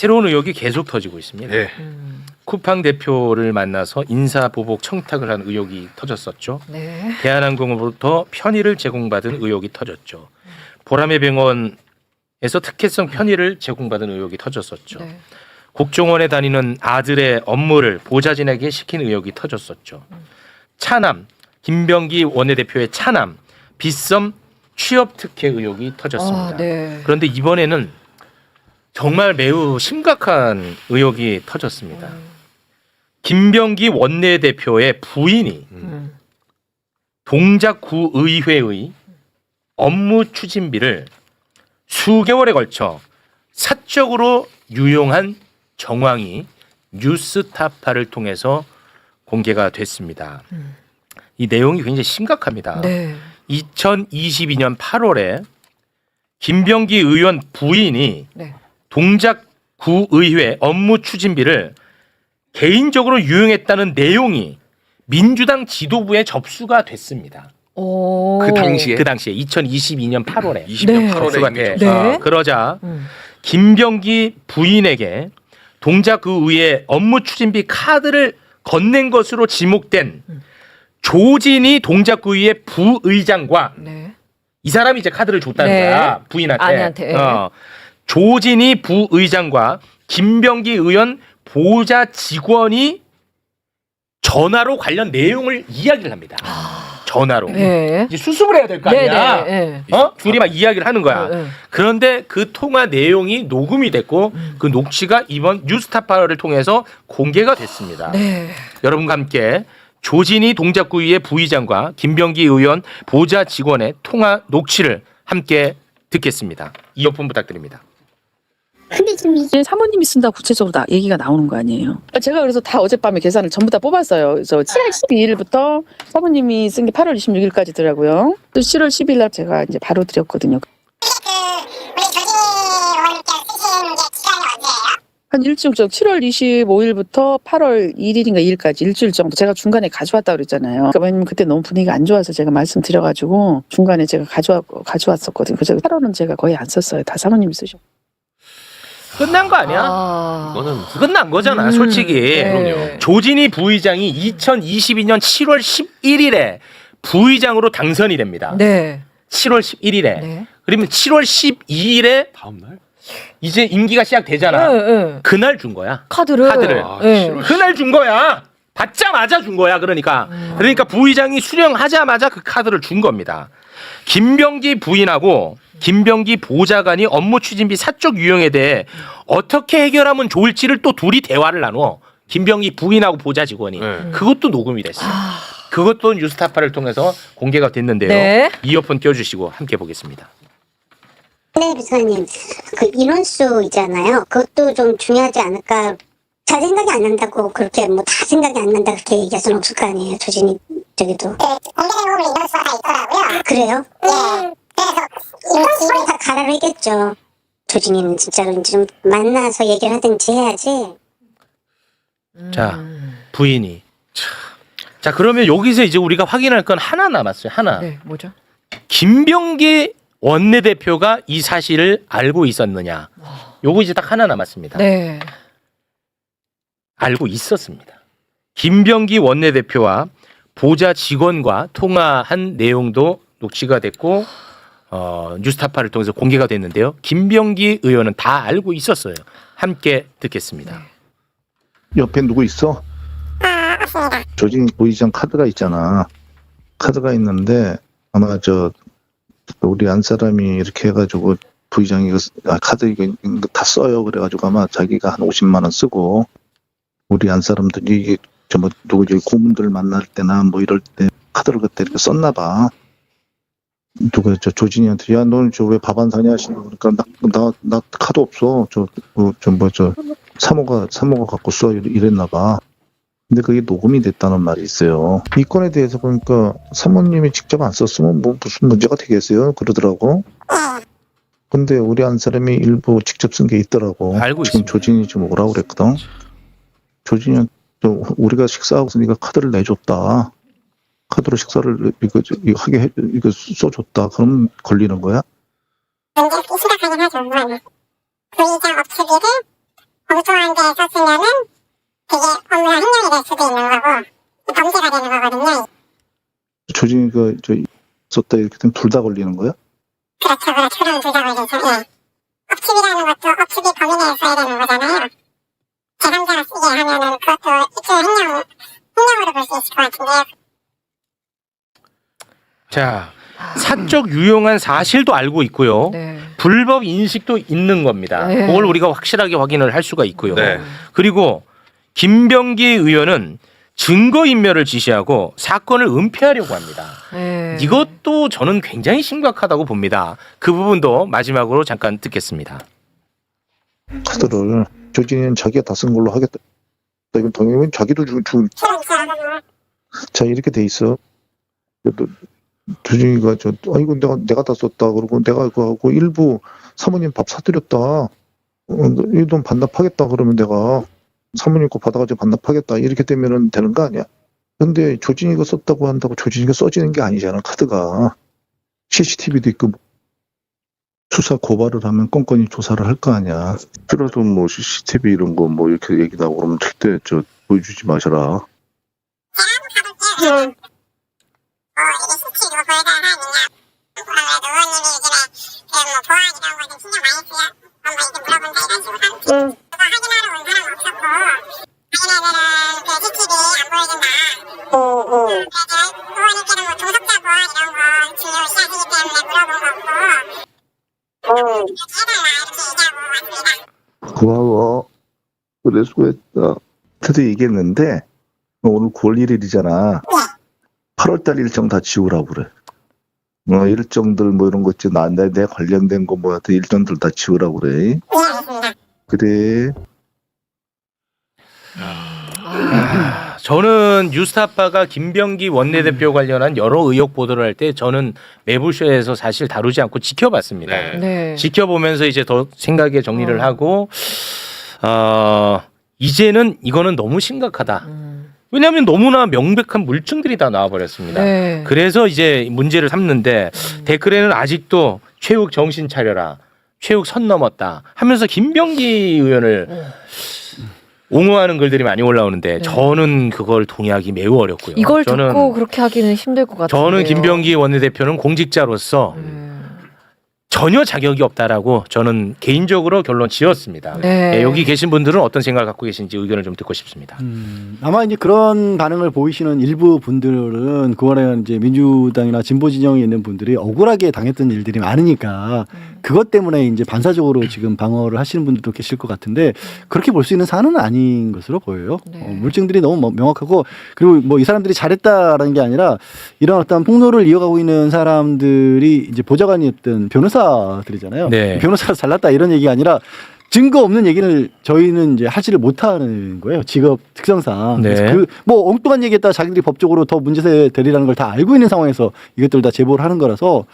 새로운 의혹이 계속 터지고 있습니다. 네. 음, 쿠팡 대표를 만나서 인사 보복 청탁을 한 의혹이 터졌었죠. 네. 대한항공으로부터 편의를 제공받은 의혹이 터졌죠. 보라매 병원에서 특혜성 편의를 제공받은 의혹이 터졌었죠. 네. 국정원에 다니는 아들의 업무를 보좌진에게 시킨 의혹이 터졌었죠. 차남 김병기 원내대표의 차남 빗썸 취업 특혜 의혹이 터졌습니다. 아, 네. 그런데 이번에는 정말 매우 심각한 의혹이 터졌습니다. 음, 김병기 원내대표의 부인이 음. 동작구 의회의 업무 추진비를 수개월에 걸쳐 사적으로 유용한 정황이 뉴스타파를 통해서 공개가 됐습니다. 음. 이 내용이 굉장히 심각합니다. 네. 2022년 8월에 김병기 의원 부인이 네. 동작구 의회 업무 추진비를 개인적으로 유용했다는 내용이 민주당 지도부에 접수가 됐습니다. 오. 그 당시에 그 당시에 2022년 8월에 20년 네. 8월에 접수가 이미 돼. 좀- 네. 어, 그러자 음. 김병기 부인에게 동작구 의회 업무 추진비 카드를 건넨 것으로 지목된 음. 조진희 동작구 의회 부의장과 네. 이 사람이 이제 카드를 줬다는 네. 거야 부인한테. 아내한테. 어. 조진희 부의장과 김병기 의원 보좌 직원이 전화로 관련 내용을 이야기를 합니다. 전화로. 네. 이제 수습을 해야 될 거 네, 아니야. 네, 네. 어? 둘이 막 이야기를 하는 거야. 네, 네. 그런데 그 통화 내용이 녹음이 됐고 음. 그 녹취가 이번 뉴스타파를 통해서 공개가 됐습니다. 네. 여러분과 함께 조진희 동작구의회 부의장과 김병기 의원 보좌 직원의 통화 녹취를 함께 듣겠습니다. 이어폰 부탁드립니다. 근데 지금 이 이제 사모님이 쓴다 구체적으로 나 얘기가 나오는 거 아니에요. 제가 그래서 다 어젯밤에 계산을 전부 다 뽑았어요. 그래서 7월 12일부터 사모님이 쓴 게 8월 26일까지더라고요. 또 7월 10일 날 제가 이제 바로 드렸거든요. 우리 조진희 의원님께 쓰신 게 기간이 언제예요? 한 일주일 정도 7월 25일부터 8월 1일인가 2일까지 일주일 정도 제가 중간에 가져왔다 그랬잖아요. 그러니까 왜냐면 그때 너무 분위기가 안 좋아서 제가 말씀드려가지고 중간에 제가 가져와 가져왔었거든요. 그래서 8월은 제가 거의 안 썼어요. 다 사모님이 쓰셨고. 끝난 거 아니야? 아. 이거는 끝난 거잖아, 음, 솔직히. 네. 조진희 부의장이 2022년 7월 11일에 부의장으로 당선이 됩니다. 네. 7월 11일에. 네. 그러면 7월 12일에 다음 날? 이제 임기가 시작되잖아. 네, 네. 그날 준 거야. 카드를. 카드를. 아, 네. 싫어. 그날 준 거야. 받자마자 준 거야. 그러니까. 음. 그러니까 부의장이 수령하자마자 그 카드를 준 겁니다. 김병기 부인하고 김병기 보좌관이 업무 추진비 사적 유형에 대해 어떻게 해결하면 좋을지를 또 둘이 대화를 나눠. 김병기 부인하고 보좌 직원이. 네. 그것도 녹음이 됐어요. 아. 그것도 뉴스타파를 통해서 공개가 됐는데요. 네. 이어폰 껴주시고 함께 보겠습니다. 네, 비서님. 그 인원수 있잖아요. 그것도 좀 중요하지 않을까. 잘 생각이 안 난다고 그렇게 뭐 다 생각이 안 난다 그렇게 얘기할 수는 없을 거 아니에요. 조진이 저기도. 네, 공개된 부분에 인원수가 다 있더라고요. 그래요? 네. 그래서 인원수 다 가라를 했겠죠. 조진이는 진짜로 좀 만나서 얘기를 하든지 해야지. 자, 음. 부인이. 자, 그러면 여기서 이제 우리가 확인할 건 하나 남았어요. 하나. 네, 뭐죠? 김병기 원내대표가 이 사실을 알고 있었느냐. 요거 이제 딱 하나 남았습니다. 네. 알고 있었습니다. 김병기 원내대표와 보좌 직원과 통화한 내용도 녹취가 됐고 어, 뉴스타파를 통해서 공개가 됐는데요. 김병기 의원은 다 알고 있었어요. 함께 듣겠습니다. 옆에 누구 있어? 조진 부의장 카드가 있잖아. 카드가 있는데 아마 저 우리 안 사람이 이렇게 해가지고 부의장이 이거 쓰- 아, 카드 이거, 이거 다 써요. 그래가지고 아마 자기가 한 50만 원 쓰고 우리 안 사람들이 저뭐 누구 저기 고문들 만날 때나 뭐 이럴 때 카드를 그때 이렇게 썼나 봐. 누가 저 조진이한테 야 너는 저 왜 밥 안 사냐 하시는 거니까 나나나 카드 없어 저저뭐저 사모가 사모가 갖고 써 이랬- 이랬나 봐. 근데 그게 녹음이 됐다는 말이 있어요. 이 건에 대해서 보니까 사모님이 직접 안 썼으면 뭐 무슨 문제가 되겠어요? 그러더라고. 근데 우리 한 사람이 일부 직접 쓴 게 있더라고. 알고 지금 있습니다. 조진이 좀 오라고 그랬거든. 조진이 저 우리가 식사하고 있으니까 카드를 내줬다. 카드로 식사를 이거 하게 해, 이거 써줬다. 그럼 걸리는 거야? 문제 심각하긴 하죠. 부의장 업체비를 무통한 데 썼으면은 되게 업무상 행령이 될 수도 있는 거고 범죄가 되는 거거든요. 조진이가 그, 저 썼다 이렇게 되면 둘 다 걸리는 거야? 그렇죠, 그렇죠. 그럼 둘다 걸리죠. 예. 업집이라는 것도 업집이 범인에 써야 되는 거잖아요. 제3자가 쓰게 하면은 그것도 일종의 행령, 행령으로 볼 수 있을 것 같은데요. 자, 사적 유용한 사실도 알고 있고요. 네. 불법 인식도 있는 겁니다. 네. 그걸 우리가 확실하게 확인을 할 수가 있고요. 네. 그리고 김병기 의원은 증거 인멸을 지시하고 사건을 은폐하려고 합니다. 네. 이것도 저는 굉장히 심각하다고 봅니다. 그 부분도 마지막으로 잠깐 듣겠습니다. 카드를 조진이는 자기가 다 쓴 걸로 하겠다. 이건 동영이면 자기도 주, 주. 자 이렇게 돼 있어. 또 조진이가 저 아이고 내가 내가 다 썼다 그러고 내가 그거 하고 일부 사모님 밥 사드렸다. 어, 이 돈 반납하겠다 그러면 내가 사모님 거 받아가지고 반납하겠다 이렇게 되면은 되는 거 아니야? 근데 조진이가 썼다고 한다고 조진이가 써지는 게 아니잖아 카드가 CCTV도 있고 수사 고발을 하면 건건히 조사를 할 거 아니야. 그래도 뭐 CCTV 이런 거 뭐 이렇게 얘기 나오고 그러면 절대 저 보여주지 마셔라. 고마워. 그래, 수고했다. 그때 얘기했는데, 오늘 9월 1일이잖아. 8월달 일정 다 지우라고 그래. 어, 일정들 뭐 이런 거 있지. 나, 내, 내 관련된 거 뭐, 하여튼 일정들 다 지우라고 그래. 그래. 아, 저는 뉴스타파가 김병기 원내대표 관련한 여러 의혹 보도를 할 때 저는 매불쇼에서 사실 다루지 않고 지켜봤습니다. 네. 네. 지켜보면서 이제 더 생각의 정리를 어. 하고 어, 이제는 이거는 너무 심각하다. 음. 왜냐하면 너무나 명백한 물증들이 다 나와버렸습니다. 네. 그래서 이제 문제를 삼는데 음. 댓글에는 아직도 최욱 정신 차려라. 최욱 선 넘었다. 하면서 김병기 의원을 옹호하는 글들이 많이 올라오는데 네. 저는 그걸 동의하기 매우 어렵고요. 이걸 저는 듣고 그렇게 하기는 힘들 것 같아요. 저는 김병기 원내대표는 공직자로서 음. 전혀 자격이 없다라고 저는 개인적으로 결론 지었습니다. 네. 예, 여기 계신 분들은 어떤 생각을 갖고 계신지 의견을 좀 듣고 싶습니다. 음, 아마 이제 그런 반응을 보이시는 일부 분들은 그거에 이제 민주당이나 진보 진영에 있는 분들이 억울하게 당했던 일들이 많으니까 음. 그것 때문에 이제 반사적으로 지금 방어를 하시는 분들도 계실 것 같은데 그렇게 볼 수 있는 사안은 아닌 것으로 보여요. 네. 어, 물증들이 너무 뭐- 명확하고 그리고 뭐 이 사람들이 잘했다라는 게 아니라 이런 어떤 폭로를 이어가고 있는 사람들이 이제 보좌관이었던 변호사 들이잖아요. 네. 변호사가 잘났다 이런 얘기가 아니라 증거 없는 얘기를 저희는 이제 하지를 못하는 거예요. 직업 특성상. 네. 그래서 그뭐 엉뚱한 얘기했다 자기들이 법적으로 더 문제 되리라는 걸 다 알고 있는 상황에서 이것들 다 제보를 하는 거라서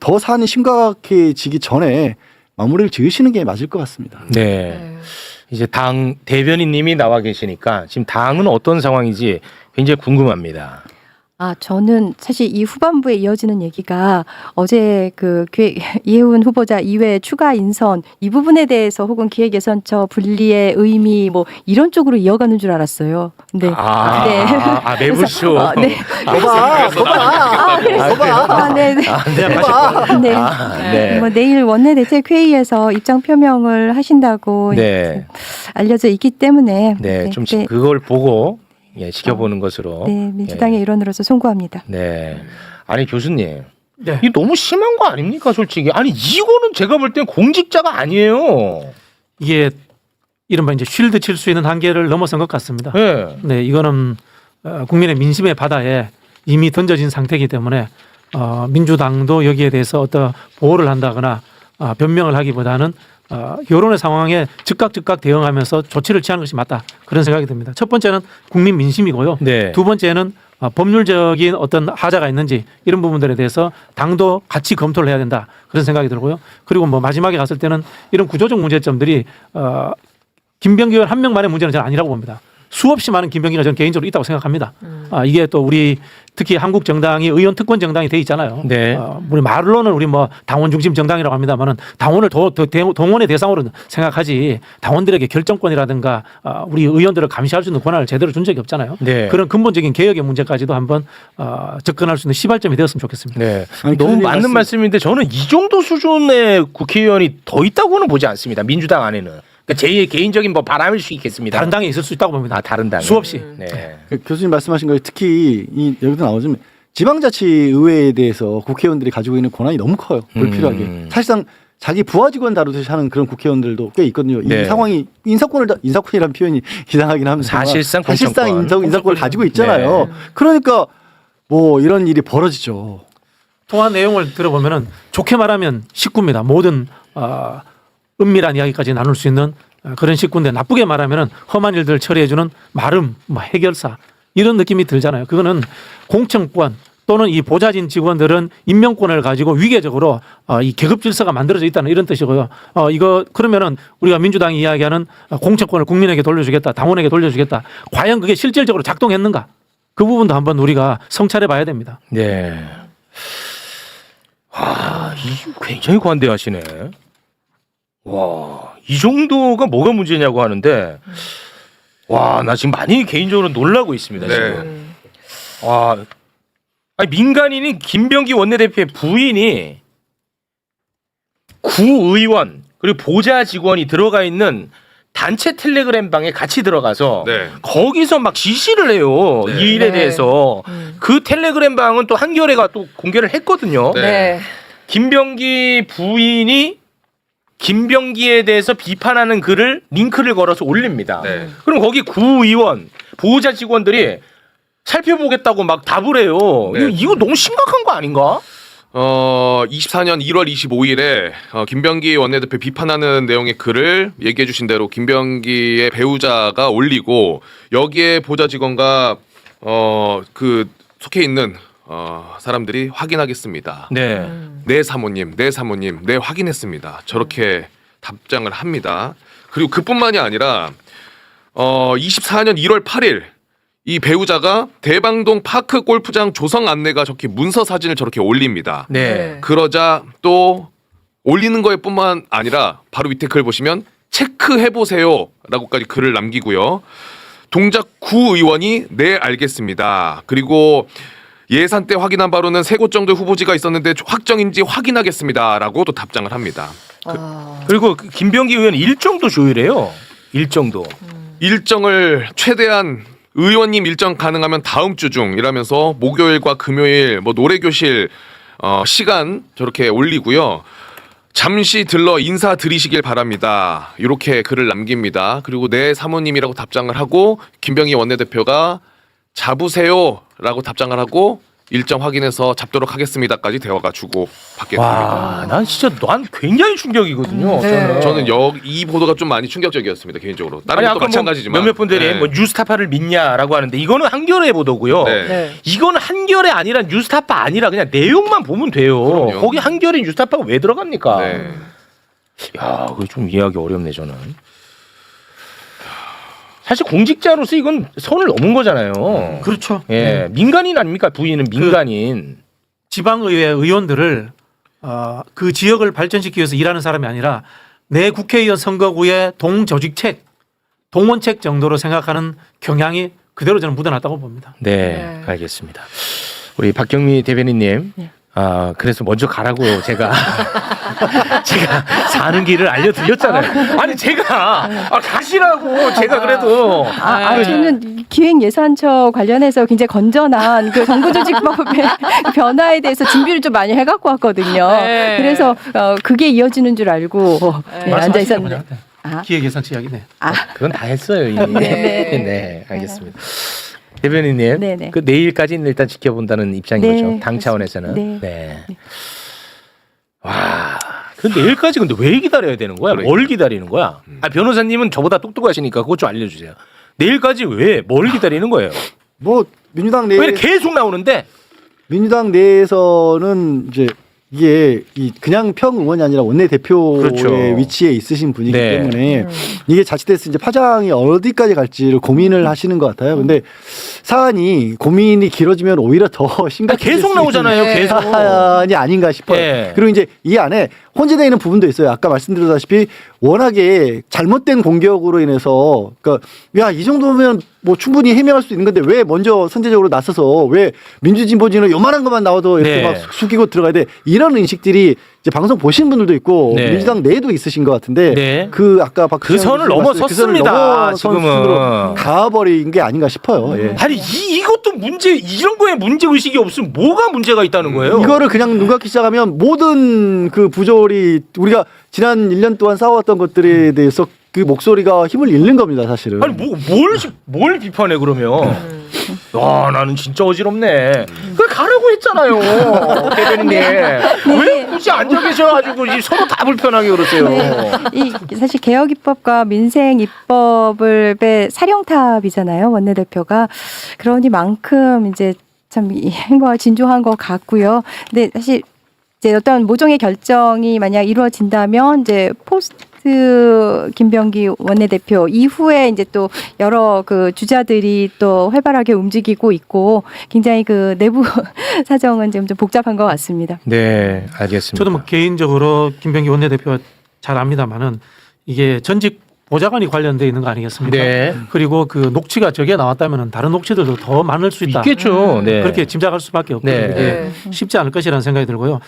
더 사안이 심각해지기 전에 마무리를 지으시는 게 맞을 것 같습니다. 네. 네. 이제 당 대변인님이 나와 계시니까 지금 당은 어떤 상황인지 굉장히 궁금합니다. 아, 저는 사실 이 후반부에 이어지는 얘기가 어제 그 기- 이혜훈 후보자 이외 추가 인선 이 부분에 대해서 혹은 기획 예산처 분리의 의미 뭐 이런 쪽으로 이어가는 줄 알았어요. 근데 아, 네. 아, 아, 매불쇼. 어, 네. 거봐, 거봐, 아, 그래서 거봐. 아, 네, 네. 아, 네. 네. 아, 네. 뭐 내일 원내 대책 회의에서 입장 표명을 하신다고 네. 알려져 있기 때문에 네. 좀 네, 그걸 보고 예, 지켜보는 것으로. 네, 민주당의 예. 일원으로서 송구합니다. 네. 아니 교수님. 네. 이 너무 심한 거 아닙니까, 솔직히? 아니 이거는 제가 볼 땐 공직자가 아니에요. 이게 이른바 이제 쉴드 칠 수 있는 한계를 넘어선 것 같습니다. 네. 네, 이거는 어, 국민의 민심의 바다에 이미 던져진 상태이기 때문에 어, 민주당도 여기에 대해서 어떤 보호를 한다거나 어, 변명을 하기보다는 어, 여론의 상황에 즉각 즉각 대응하면서 조치를 취하는 것이 맞다 그런 생각이 듭니다. 첫 번째는 국민 민심이고요. 네. 두 번째는 어, 법률적인 어떤 하자가 있는지 이런 부분들에 대해서 당도 같이 검토를 해야 된다 그런 생각이 들고요. 그리고 뭐 마지막에 갔을 때는 이런 구조적 문제점들이 어, 김병기 의원 한 명만의 문제는 저는 아니라고 봅니다. 수없이 많은 김병기가 저는 개인적으로 있다고 생각합니다. 아, 이게 또 우리 특히 한국 정당이 의원 특권 정당이 돼 있잖아요. 네. 어, 우리 말로는 우리 뭐 당원 중심 정당이라고 합니다만은 당원을 더, 더 대- 동원의 대상으로 생각하지 당원들에게 결정권이라든가 어, 우리 의원들을 감시할 수 있는 권한을 제대로 준 적이 없잖아요. 네. 그런 근본적인 개혁의 문제까지도 한번 어, 접근할 수 있는 시발점이 되었으면 좋겠습니다. 네. 아니, 너무 교수님 맞는 말씀- 말씀인데 저는 이 정도 수준의 국회의원이 더 있다고는 보지 않습니다. 민주당 안에는. 그러니까 제 개인적인 뭐 바람일 수 있겠습니다. 다른 당에 있을 수 있다고 봅니다. 아 다른 당 수없이. 네. 그 교수님 말씀하신 거에 특히 이 여기도 나오지만 지방자치의회에 대해서 국회의원들이 가지고 있는 권한이 너무 커요. 불필요하게. 음. 사실상 자기 부하 직원 다루듯이 하는 그런 국회의원들도 꽤 있거든요. 네. 이 상황이 인사권을 다- 인사권이라는 표현이 이상하긴 합니다. 사실상 사실상 공천권. 인사, 인사권을 가지고 있잖아요. 네. 그러니까 뭐 이런 일이 벌어지죠. 통화 내용을 들어보면은 좋게 말하면 식구입니다. 모든 어, 은밀한 이야기까지 나눌 수 있는 어, 그런 식구인데 나쁘게 말하면은 험한 일들을 처리해주는 마름, 뭐 해결사 이런 느낌이 들잖아요. 그거는 공천권 또는 이 보좌진 직원들은 임명권을 가지고 위계적으로 어, 이 계급 질서가 만들어져 있다는 이런 뜻이고요. 어, 이거 그러면은 우리가 민주당이 이야기하는 어, 공천권을 국민에게 돌려주겠다, 당원에게 돌려주겠다. 과연 그게 실질적으로 작동했는가? 그 부분도 한번 우리가 성찰해 봐야 됩니다. 네. 와, 이 굉장히 관대하시네. 와, 이 정도가 뭐가 문제냐고 하는데, 와, 나 지금 많이 개인적으로 놀라고 있습니다. 네. 지금. 와, 아니, 민간인인 김병기 원내대표의 부인이 구의원 그리고 보좌 직원이 들어가 있는 단체 텔레그램 방에 같이 들어가서 네. 거기서 막 지시를 해요 네. 이 일에 네. 대해서 음. 그 텔레그램 방은 또 한겨레가 또 공개를 했거든요. 네. 네. 김병기 부인이 김병기에 대해서 비판하는 글을 링크를 걸어서 올립니다. 네. 그럼 거기 구의원 보호자 직원들이 살펴보겠다고 막 답을 해요. 네. 이거, 이거 너무 심각한 거 아닌가? 어, 24년 1월 25일에 어, 김병기 원내대표 비판하는 내용의 글을 얘기해 주신 대로 김병기의 배우자가 올리고 여기에 보좌 직원과 어, 그 속해 있는 어, 사람들이 확인하겠습니다. 네. 네 사모님, 네 사모님, 네 확인했습니다. 저렇게 답장을 합니다. 그리고 그뿐만이 아니라 어 24년 1월 8일 이 배우자가 대방동 파크 골프장 조성 안내가 적힌 문서 사진을 저렇게 올립니다. 네. 그러자 또 올리는 거에 뿐만 아니라 바로 밑에 글 보시면 체크해 보세요라고까지 글을 남기고요. 동작 구 의원이 네 알겠습니다. 그리고 예산 때 확인한 바로는 세 곳 정도 후보지가 있었는데 확정인지 확인하겠습니다라고 또 답장을 합니다. 아. 그리고 그 김병기 의원 일정도 조율해요. 일정도. 일정을 최대한 의원님 일정 가능하면 다음 주 중 이라면서 목요일과 금요일 뭐 노래 교실 어, 시간 저렇게 올리고요. 잠시 들러 인사드리시길 바랍니다. 이렇게 글을 남깁니다. 그리고 내 사모님이라고 답장을 하고 김병희 원내대표가 잡으세요라고 답장을 하고 일정 확인해서 잡도록 하겠습니다까지 대화가 주고 받게 됩니다. 와, 난 진짜 난 굉장히 충격이거든요. 음, 네. 저는. 저는 여, 이 보도가 좀 많이 충격적이었습니다 개인적으로. 다른 아니, 것도 뭐 마찬가지지만 몇몇 분들이 네. 뭐 뉴스타파를 믿냐라고 하는데 이거는 한겨레 보도고요. 네. 네. 이거는 한겨레 아니라 뉴스타파 아니라 그냥 내용만 보면 돼요. 그럼요. 거기 한겨레 뉴스타파가 왜 들어갑니까? 네. 야, 그거 좀 이해하기 어렵네 저는. 사실 공직자로서 이건 선을 넘은 거잖아요. 그렇죠. 예, 민간인 아닙니까? 부인은 민간인. 지방의회 의원들을 어, 그 지역을 발전시키기 위해서 일하는 사람이 아니라 내 국회의원 선거구의 동조직책, 동원책 정도로 생각하는 경향이 그대로 저는 묻어났다고 봅니다. 네, 네. 알겠습니다. 우리 박경미 대변인님. 네. 아, 그래서 먼저 가라고 제가 제가 사는 길을 알려드렸잖아요. 아니 제가 아, 가시라고 제가 그래도 아, 아, 저는 기획 예산처 관련해서 굉장히 건전한 그 정부 조직법의 변화에 대해서 준비를 좀 많이 해갖고 왔거든요. 네. 그래서 어, 그게 이어지는 줄 알고 네, 앉아 있었는데. 말씀하시는? 아, 기획 예산치 이야기네. 그건 다 했어요 이미. 네. 네, 알겠습니다. 대변인님, 네, 네. 그 내일까지는 일단 지켜본다는 입장인 네, 거죠. 당 그렇습니다. 차원에서는. 네. 네. 와, 그 내일까지 근데 왜 기다려야 되는 거야? 그러니까. 뭘 기다리는 거야? 아, 변호사님은 저보다 똑똑하시니까 그것 좀 알려주세요. 내일까지 왜 뭘 기다리는 거예요? 뭐 민주당 내 왜 계속 나오는데? 민주당 내에서는 이제 이게 이 그냥 평 의원이 아니라 원내 대표의 그렇죠. 위치에 있으신 분이기 네. 때문에 이게 자칫해서 이제 파장이 어디까지 갈지를 고민을 하시는 것 같아요. 근데 사안이 고민이 길어지면 오히려 더 심각해 계속 나오잖아요. 계속. 사안이 아닌가 싶어요. 예. 그리고 이제 이 안에 혼재되어 있는 부분도 있어요. 아까 말씀드렸다시피 워낙에 잘못된 공격으로 인해서 그러니까 야 이 정도면 뭐 충분히 해명할 수 있는 건데 왜 먼저 선제적으로 나서서 왜 민주진보진은 요만한 것만 나와도 이렇게 네. 막 숙이고 들어가야 돼 이런 인식들이 이제 방송 보시는 분들도 있고 네. 민주당 내에도 있으신 것 같은데 네. 그 아까 박그 선을 넘어섰습니다, 지금은. 가버린 게 아닌가 싶어요. 예. 아니 이, 이것도 문제 이런 거에 문제 의식이 없으면 뭐가 문제가 있다는 거예요? 이거를 그냥 눈 감기 시작하면 모든 그 부조리 우리가 지난 1년 동안 싸워왔던 것들에 대해서 그 목소리가 힘을 잃는 겁니다, 사실은. 아니 뭐뭘뭘 뭘 비판해 그러면? 와 나는 진짜 어지럽네. 그 했잖아요, 대변인님. 왜 굳이 앉아 계셔가지고 이 서로 다 불편하게 그러세요? 네. 이 사실 개혁 입법과 민생 입법을 배 사령탑이잖아요 원내대표가 그러니만큼 이제 참이 행보가 진중한 것 같고요. 근데 사실 이제 어떤 모종의 결정이 만약 이루어진다면 이제 포스트 김병기 원내대표 이후에 이제 또 여러 그 주자들이 또 활발하게 움직이고 있고 굉장히 그 내부 사정은 지금 좀 복잡한 것 같습니다. 네, 알겠습니다. 저도 뭐 개인적으로 김병기 원내대표 잘 압니다만은 이게 전직 보좌관이 관련돼 있는 거 아니겠습니까? 네. 그리고 그 녹취가 저게 나왔다면 다른 녹취들도 더 많을 수 있다. 있겠죠. 네. 그렇게 짐작할 수밖에 없고 네. 이게 쉽지 않을 것이라는 생각이 들고요.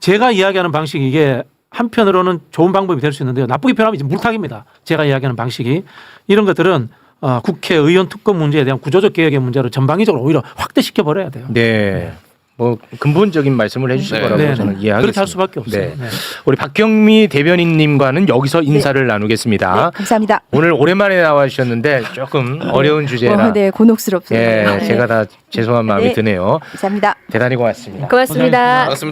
제가 이야기하는 방식이 이게 한편으로는 좋은 방법이 될 수 있는데요. 나쁘게 표현하면 이제 물타기입니다. 제가 이야기하는 방식이 이런 것들은 어, 국회의원 특검 문제에 대한 구조적 개혁의 문제로 전방위적으로 오히려 확대시켜 버려야 돼요. 네. 뭐 근본적인 말씀을 해주실 네. 거라고 네, 저는 네. 이해하겠습니다. 그렇게 할 수밖에 없어요. 네. 네. 우리 박경미 대변인님과는 여기서 인사를 나누겠습니다. 네, 감사합니다. 오늘 오랜만에 나와주셨는데 조금 어려운 주제라 어, 네, 곤혹스럽습니다. 예, 네. 제가 다 죄송한 마음이 네. 드네요. 감사합니다. 대단히 고맙습니다. 고맙습니다. 반갑습니다.